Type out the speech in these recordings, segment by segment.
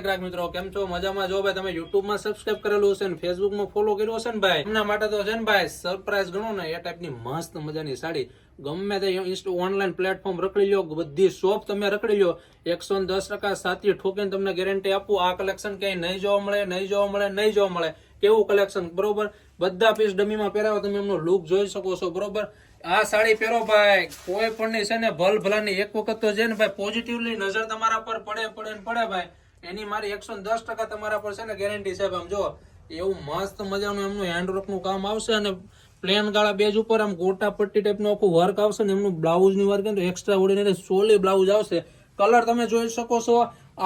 ગ્રાહક મિત્રો, કેમ છો? મજામાં જો ભાઈ? તમે યુટ્યુબમાં સબસ્ક્રાઇબ કરેલું હશે ને ફેસબુકમાં ફોલો કર્યું હશે ને ભાઈ? એમના માટે તો છે ને ભાઈ સરપ્રાઈઝ ગણો ને, એ ટાઈપની મસ્ત મજાની સાડી. ગમે તે ઓનલાઈન પ્લેટફોર્મ રખડી લો બધી શોપ તમે રખડી લો એકસો દસ ટકા સાથી ઠોકીને તમને ગેરંટી આપું, આ કલેક્શન ક્યાંય નહીં જોવા મળે, નહીં જોવા મળે, નહીં જોવા મળે. કેવું કલેક્શન બરોબર? બધા પીસ ડમીમાં પહેરાવો, તમે એમનો લુક જોઈ શકો છો, બરોબર? આ સાડી પહેરો ભાઈ, કોઈ પણ ની છે ને ભલ ભલાની એક વખત તો છે ને ભાઈ પોઝિટિવલી નજર તમારા પર પડે પડે ને પડે ભાઈ. એની મારી એકસો દસ ટકા તમારા પર છે ને ગેરંટી છે આમ જો, એવું મસ્ત મજાનું એમનું હેન્ડવર્કનું કામ આવશે અને પ્લેન ગાળા બેજ ઉપર આમ ગોટા પટ્ટી ટાઈપનું આખું વર્ક આવશે ને એમનું બ્લાઉઝની વર્ક તો એક્સ્ટ્રા ઓર્ડિનરી સોલી બ્લાઉઝ આવશે. કલર તમે જોઈ શકો છો,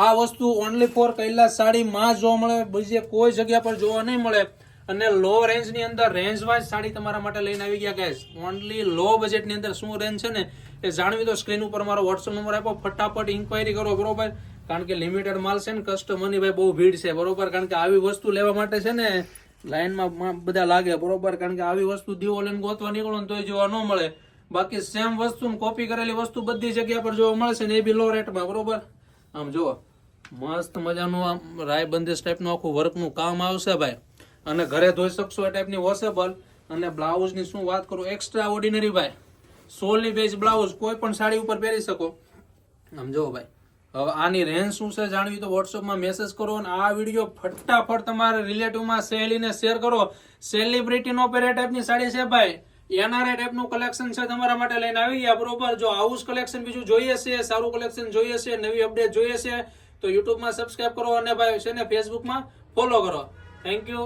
આ વસ્તુ ઓનલી ફોર કૈલાસ સાડીમાં જોવા મળે, બીજે કોઈ જગ્યા પર જોવા નહીં મળે. અને લો રેન્જની અંદર રેન્જ વાઇઝ સાડી તમારા માટે લઈને આવી ગયા ગાઈસ ઓનલી લો બજેટની અંદર શું રેન્જ છે ને, એ જાણવી તો સ્ક્રીન ઉપર મારો વોટ્સઅપ નંબર આપો, ફટાફટ ઇન્ક્વાયરી કરો, બરોબર? કારણ કે લિમિટેડ માલ છે ને કસ્ટમરની ભાઈ બહુ ભીડ છે, બરોબર? કારણ કે આવી વસ્તુ લેવા માટે છે ને, લાઈનમાં બધા લાગે, બરોબર? કારણ કે આવી વસ્તુ દીવો લઈને ગોતવા નીકળો ને તોય જોવા ન મળે. બાકી સેમ વસ્તુ કોપી કરેલી વસ્તુ બધી જગ્યા પર જોવા મળશે ને, એ બી લો રેટમાં બરોબર? આમ જુઓ, મસ્ત મજાનું આમ રાય ટાઈપનું આખું વર્કનું કામ આવશે ભાઈ. અને ઘરે ધોઈ શકશો એ ટાઈપની વોશેબલ અને બ્લાઉઝની શું વાત કરું એક્સ્ટ્રા ઓર્ડિનરી ભાઈ. સોલી બેઝ બ્લાઉઝ કોઈ પણ સાડી ઉપર પહેરી શકો. આમ જુઓ ભાઈ. હવે આની રેન્જ શું છે જાણવી તો વોટ્સઅપમાં મેસેજ કરો અને આ વીડિયો ફટાફટ તમારા રિલેટિવમાં સહેલીને શેર કરો. સેલિબ્રિટી નો પહેરે ટાઈપની સાડી છે ભાઈ. એનઆરઆઈ ટાઈપનું કલેક્શન છે તમારા માટે લઈને આવી ગયા. બરોબર? જો આવું કલેક્શન બીજું જોઈએ છે, સારું કલેક્શન જોઈએ છે, નવી અપડેટ જોઈએ છે, તો યુટ્યુબમાં સબસ્ક્રાઈબ કરો અને ભાઈ છે ને ફેસબુકમાં ફોલો કરો. Thank you